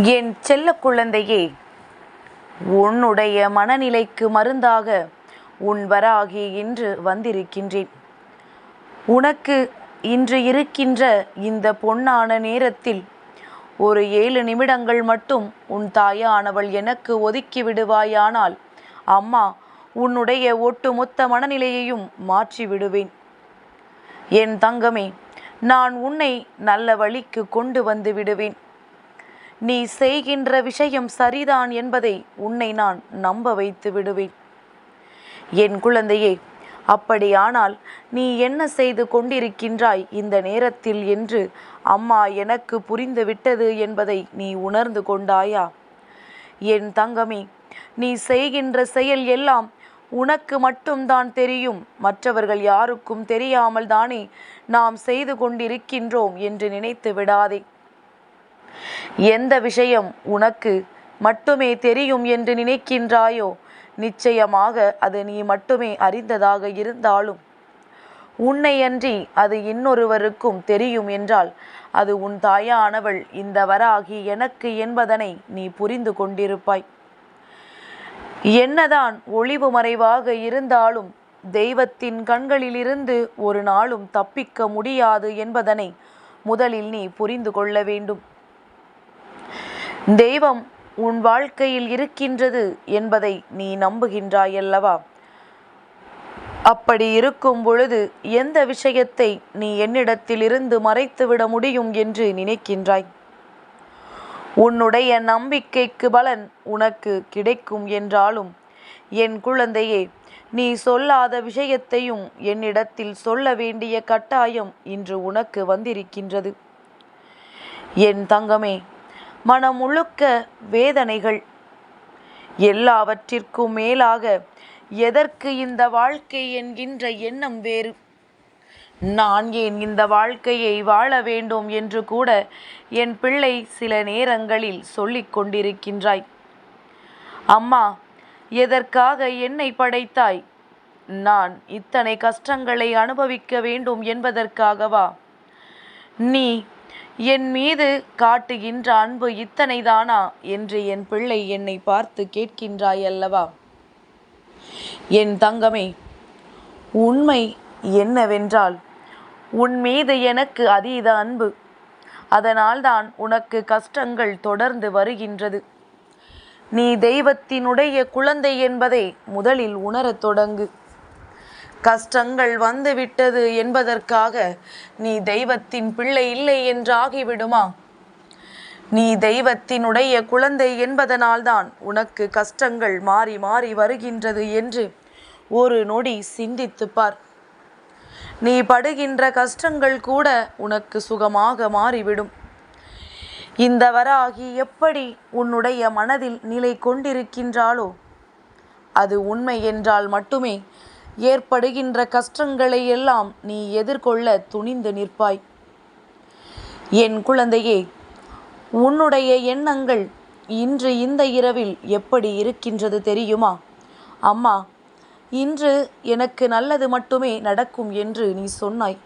என் செல்ல குழந்தையே உன்னுடைய மனநிலைக்கு மருந்தாக உன் வராகி இன்று வந்திருக்கின்றேன். உனக்கு இன்று இருக்கின்ற இந்த பொன்னான நேரத்தில் ஒரு ஏழு நிமிடங்கள் மட்டும் உன் தாயானவள் எனக்கு ஒதுக்கி விடுவாயானால் அம்மா உன்னுடைய ஒட்டுமொத்த மனநிலையையும் மாற்றி விடுவேன். என் தங்கமே நான் உன்னை நல்ல வழிக்கு கொண்டு வந்து விடுவேன். நீ செய்கின்ற விஷயம் சரிதான் என்பதை உன்னை நான் நம்ப வைத்து விடுவேன். என் குழந்தையே அப்படியானால் நீ என்ன செய்து கொண்டிருக்கின்றாய் இந்த நேரத்தில் என்று அம்மா எனக்கு புரிந்துவிட்டது என்பதை நீ உணர்ந்து கொண்டாயா? என் தங்கமே நீ செய்கின்ற செயல் எல்லாம் உனக்கு மட்டும்தான் தெரியும். மற்றவர்கள் யாருக்கும் தெரியாமல் தானே நாம் செய்து கொண்டிருக்கின்றோம் என்று நினைத்து விடாதே. எந்த விஷயம் உனக்கு மட்டுமே தெரியும் என்று நினைக்கின்றாயோ? நிச்சயமாக அது நீ மட்டுமே அறிந்ததாக இருந்தாலும் உன்னையன்றி அது இன்னொருவருக்கும் தெரியும் என்றால் அது உன் தாயானவள் இந்த வராகி எனக்கு என்பதனை நீ புரிந்து கொண்டிருப்பாய். என்னதான் ஒளிவு மறைவாக இருந்தாலும் தெய்வத்தின் கண்களிலிருந்து ஒரு நாளும் தப்பிக்க முடியாது என்பதனை முதலில் நீ புரிந்து கொள்ள வேண்டும். தெய்வம் உன் வாழ்க்கையில் இருக்கின்றது என்பதை நீ நம்புகின்றாயல்லவா? அப்படி இருக்கும் பொழுது எந்த விஷயத்தை நீ என்னிடத்திலிருந்து மறைத்துவிட முடியும் என்று நினைக்கின்றாய்? உன்னுடைய நம்பிக்கைக்கு பலன் உனக்கு கிடைக்கும் என்றாலும் என் குழந்தையே நீ சொல்லாத விஷயத்தையும் என்னிடத்தில் சொல்ல வேண்டிய கட்டாயம் இன்று உனக்கு வந்திருக்கின்றது. என் தங்கமே மனம் முழுக்க வேதனைகள். எல்லாவற்றிற்கும் மேலாக எதற்கு இந்த வாழ்க்கை என்கின்ற எண்ணம் வேறு? நான் ஏன் இந்த வாழ்க்கையை வாழ வேண்டும் என்று கூட என் பிள்ளை சில நேரங்களில் சொல்லிக் கொண்டிருக்கின்றாய். அம்மா எதற்காக என்னை படைத்தாய்? நான் இத்தனை கஷ்டங்களை அனுபவிக்க வேண்டும் என்பதற்காகவா? நீ என் மீது காட்டுகின்ற அன்பு இத்தனைதானா? என்று என் பிள்ளை என்னை பார்த்து கேட்கின்றாய் அல்லவா? என் தங்கமே உண்மை என்னவென்றால் உன் மீது எனக்கு அதீத அன்பு. அதனால்தான் உனக்கு கஷ்டங்கள் தொடர்ந்து வருகின்றது. நீ தெய்வத்தினுடைய குழந்தை என்பதை முதலில் உணரத் தொடங்கு. கஷ்டங்கள் வந்துவிட்டது என்பதற்காக நீ தெய்வத்தின் பிள்ளை இல்லை என்றாகிவிடுமா? நீ தெய்வத்தினுடைய குழந்தை என்பதனால்தான் உனக்கு கஷ்டங்கள் மாறி மாறி வருகின்றது என்று ஒரு நொடி சிந்தித்துப் பார். நீ படுகின்ற கஷ்டங்கள் கூட உனக்கு சுகமாக மாறிவிடும். இந்த வராகி எப்படி உன்னுடைய மனதில் நிலை கொண்டிருக்கின்றாளோ அது உண்மை என்றால் மட்டுமே ஏற்படுகின்ற கஷ்டங்களை எல்லாம் நீ எதிர்கொள்ள துணிந்து நிற்பாய். என் குழந்தையே உன்னுடைய எண்ணங்கள் இன்று இந்த இரவில் எப்படி இருக்கின்றது தெரியுமா? அம்மா இன்று எனக்கு நல்லது மட்டுமே நடக்கும் என்று நீ சொன்னாய்.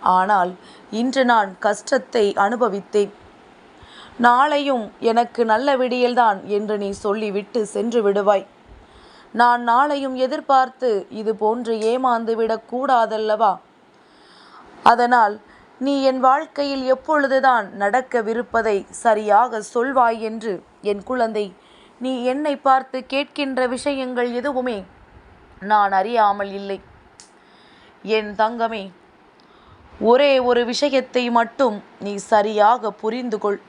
ஆனால் இன்று நான் கஷ்டத்தை அனுபவித்தேன். நாளையும் எனக்கு நல்ல விடியல்தான் என்று நீ சொல்லிவிட்டு சென்று விடுவாய். நான் நாளையும் எதிர்பார்த்து இது போன்று ஏமாந்து விடக்கூடாதல்லவா அதனால் நீ என் வாழ்க்கையில் எப்பொழுதுதான் நடக்கவிருப்பதை சரியாக சொல்வாய் என்று என் குழந்தை நீ என்னை பார்த்து கேட்கின்ற விஷயங்கள் எதுவுமே நான் அறியாமல் இல்லை. என் தங்கமே ஒரே ஒரு விஷயத்தை மட்டும் நீ சரியாக புரிந்து கொள்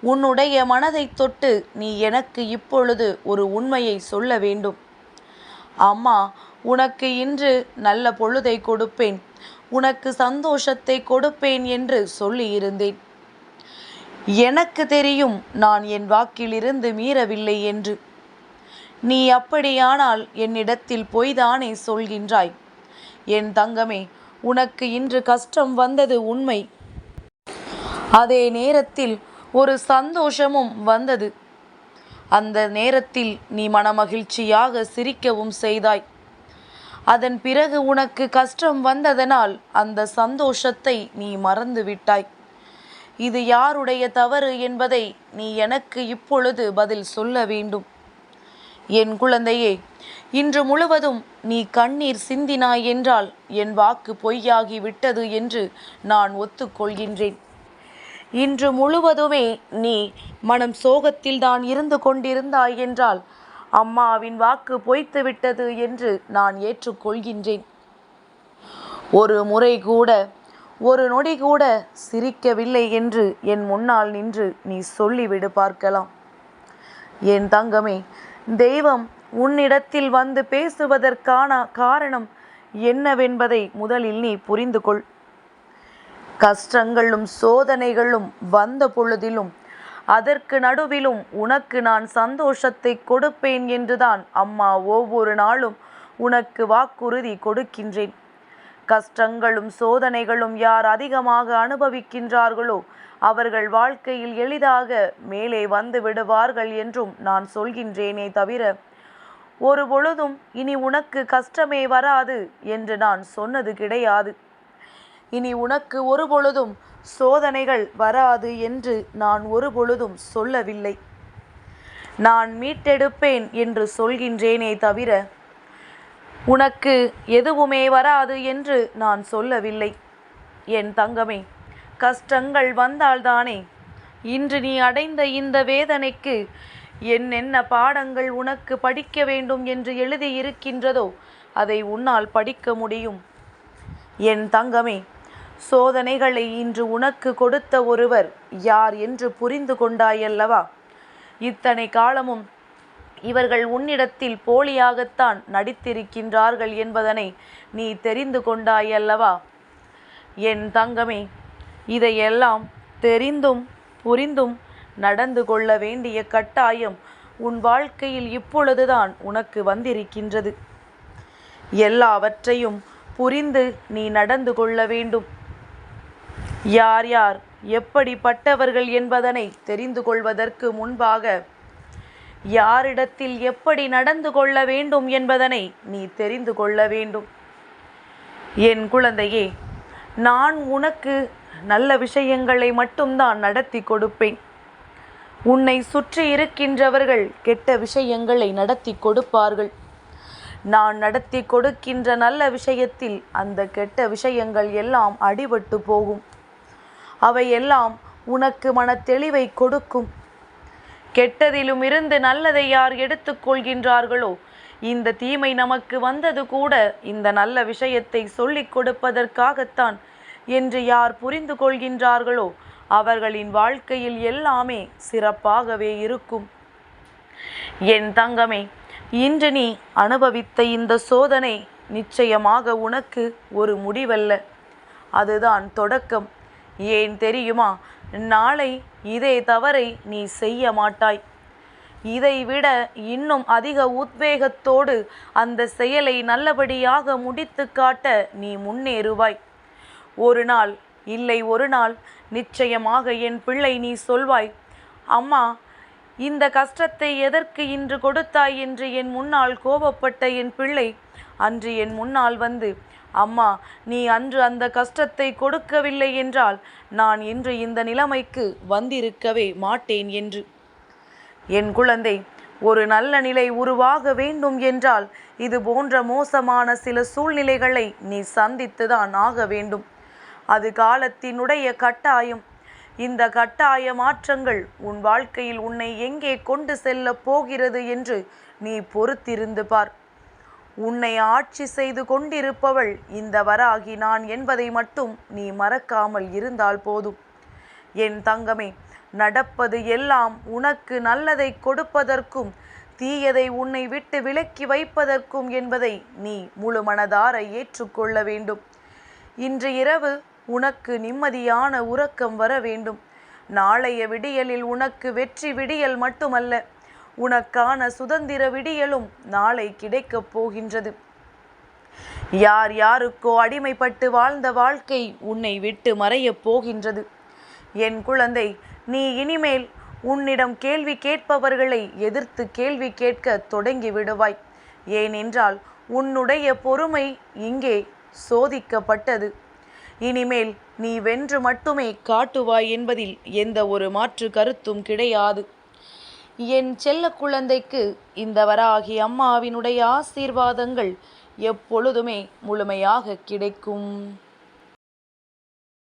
உன்னுடைய மனதை தொட்டு நீ எனக்கு இப்பொழுது ஒரு உண்மையை சொல்ல வேண்டும். அம்மா உனக்கு இன்று நல்ல பொழுதை கொடுப்பேன். உனக்கு சந்தோஷத்தை கொடுப்பேன் என்று சொல்லியிருந்தேன். எனக்கு தெரியும் நான் என் வாக்கிலிருந்து மீறவில்லை என்று. நீ அப்படியானால் என்னிடத்தில் பொய்தானே சொல்கின்றாய். என் தங்கமே உனக்கு இன்று கஷ்டம் வந்தது உண்மை. அதே நேரத்தில் ஒரு சந்தோஷமும் வந்தது. அந்த நேரத்தில் நீ மனமகிழ்ச்சியாக சிரிக்கவும் செய்தாய். அதன் பிறகு உனக்கு கஷ்டம் வந்ததனால் அந்த சந்தோஷத்தை நீ மறந்து விட்டாய். இது யாருடைய தவறு என்பதை நீ எனக்கு இப்பொழுது பதில் சொல்ல வேண்டும். என் குழந்தையே இன்று முழுவதும் நீ கண்ணீர் சிந்தினாய் என்றால் என் வாக்கு பொய்யாகி விட்டது என்று நான் ஒத்துக்கொள்கின்றேன். இன்று முழுவதுமே நீ மனம் சோகத்தில்தான் இருந்து கொண்டிருந்தாய் என்றால் அம்மாவின் வாக்கு பொய்த்து விட்டது என்று நான் ஏற்றுக்கொள்கின்றேன். ஒரு முறை கூட ஒரு நொடி கூட சிரிக்கவில்லை என்று என் முன்னால் நின்று நீ சொல்லிவிடு பார்க்கலாம். என் தங்கமே தெய்வம் உன்னிடத்தில் வந்து பேசுவதற்கான காரணம் என்னவென்பதை முதலில் நீ புரிந்து கொள் கஷ்டங்களும் சோதனைகளும் வந்த பொழுதிலும் அதற்கு நடுவிலும் உனக்கு நான் சந்தோஷத்தை கொடுப்பேன் என்றுதான் அம்மா ஒவ்வொரு நாளும் உனக்கு வாக்குறுதி கொடுக்கின்றேன். கஷ்டங்களும் சோதனைகளும் யார் அதிகமாக அனுபவிக்கின்றார்களோ அவர்கள் வாழ்க்கையில் எளிதாக மேலே வந்து விடுவார்கள் என்றும் நான் சொல்கின்றேனே தவிர ஒரு பொழுதும் இனி உனக்கு கஷ்டமே வராது என்று நான் சொன்னது கிடையாது. இனி உனக்கு ஒரு பொழுதும் சோதனைகள் வராது என்று நான் ஒரு பொழுதும் சொல்லவில்லை. நான் மீட்டெடுப்பேன் என்று சொல்கின்றேனே தவிர உனக்கு எதுவுமே வராது என்று நான் சொல்லவில்லை. என் தங்கமே கஷ்டங்கள் வந்தால்தானே. இன்று நீ அடைந்த இந்த வேதனைக்கு என்னென்ன பாடங்கள் உனக்கு படிக்க வேண்டும் என்று எழுதியிருக்கின்றதோ அதை உன்னால் படிக்க முடியும். என் தங்கமே சோதனைகளை இன்று உனக்கு கொடுத்த ஒருவர் யார் என்று புரிந்து கொண்டாயல்லவா? இத்தனை காலமும் இவர்கள் உன்னிடத்தில் போலியாகத்தான் நடித்திருக்கின்றார்கள் என்பதனை நீ தெரிந்து கொண்டாயல்லவா? என் தங்கமே இதையெல்லாம் தெரிந்தும் புரிந்தும் நடந்து கொள்ள வேண்டிய கட்டாயம் உன் வாழ்க்கையில் இப்பொழுதுதான் உனக்கு வந்திருக்கின்றது. எல்லாவற்றையும் புரிந்து நீ நடந்து கொள்ள வேண்டும். யார் யார் எப்படிப்பட்டவர்கள் என்பதனை தெரிந்து கொள்வதற்கு முன்பாக யாரிடத்தில் எப்படி நடந்து கொள்ள வேண்டும் என்பதனை நீ தெரிந்து கொள்ள வேண்டும். என் குழந்தையே நான் உனக்கு நல்ல விஷயங்களை மட்டும்தான் நடத்தி கொடுப்பேன். உன்னை சுற்றி இருக்கின்றவர்கள் கெட்ட விஷயங்களை நடத்தி கொடுப்பார்கள். நான் நடத்தி கொடுக்கின்ற நல்ல விஷயத்தில் அந்த கெட்ட விஷயங்கள் எல்லாம் அடிபட்டு போகும். அவை எல்லாம் உனக்கு மன தெளிவை கொடுக்கும். கெட்டதிலும் இருந்து நல்லதை யார் எடுத்துக்கொள்கின்றார்களோ இந்த தீமை நமக்கு வந்தது கூட இந்த நல்ல விஷயத்தை சொல்லிக் கொடுப்பதற்காகத்தான் என்று யார் புரிந்து கொள்கின்றார்களோ அவர்களின் வாழ்க்கையில் எல்லாமே சிறப்பாகவே இருக்கும். என் தங்கமே இன்று நீ அனுபவித்த இந்த சோதனை நிச்சயமாக உனக்கு ஒரு முடிவல்ல. அதுதான் தொடக்கம். ஏன் தெரியுமா? நாளை இதே தவறை நீ செய்ய மாட்டாய். இதைவிட இன்னும் அதிக உத்வேகத்தோடு அந்த செயலை நல்லபடியாக முடித்து காட்ட நீ முன்னேறுவாய். ஒரு நாள் இல்லை ஒரு நாள் நிச்சயமாக என் பிள்ளை நீ சொல்வாய் அம்மா இந்த கஷ்டத்தை எதற்கு இன்று கொடுத்தாய் என்று என் முன்னால் கோபப்பட்ட என் பிள்ளை? அன்று என் முன்னால் வந்து அம்மா நீ அன்று அந்த கஷ்டத்தை கொடுக்கவில்லை என்றால் நான் இன்று இந்த நிலைமைக்கு வந்திருக்கவே மாட்டேன் என்று. என் குழந்தை ஒரு நல்ல நிலை உருவாக வேண்டும் என்றால் இது போன்ற மோசமான சில சூழ்நிலைகளை நீ சந்தித்துதான் ஆக வேண்டும். அது காலத்தினுடைய கட்டாயம். இந்த கட்டாய மாற்றங்கள் உன் வாழ்க்கையில் உன்னை எங்கே கொண்டு செல்ல போகிறது என்று நீ பொறுத்திருந்து பார். உன்னை ஆட்சி செய்து கொண்டிருப்பவள் இந்த வராகி நான் என்பதை மட்டும் நீ மறக்காமல் இருந்தால் போதும். என் தங்கமே நடப்பது எல்லாம் உனக்கு நல்லதை கொடுப்பதற்கும் தீயதை உன்னை விட்டு விலக்கி வைப்பதற்கும் என்பதை நீ முழு மனதார ஏற்றுக்கொள்ள வேண்டும். இன்று இரவு உனக்கு நிம்மதியான உறக்கம் வர வேண்டும். நாளைய விடியலில் உனக்கு வெற்றி விடியல் மட்டுமல்ல. உனக்கான சுதந்திர விடியலும் நாளை கிடைக்கப் போகின்றது. யார் யாருக்கோ அடிமைப்பட்டு வாழ்ந்த வாழ்க்கை உன்னை விட்டு மறையப் போகின்றது. என் குழந்தை நீ இனிமேல் உன்னிடம் கேள்வி கேட்பவர்களை எதிர்த்து கேள்வி கேட்க தொடங்கி விடுவாய். ஏனென்றால் உன்னுடைய பொறுமை இங்கே சோதிக்கப்பட்டது. இனிமேல் நீ வென்று மட்டுமே காட்டுவாய் என்பதில் எந்த ஒரு மாற்று கருத்தும் கிடையாது. என் செல்ல குழந்தைக்கு இந்த வராகி அம்மாவினுடைய ஆசீர்வாதங்கள் எப்பொழுதுமே முழுமையாக கிடைக்கும்.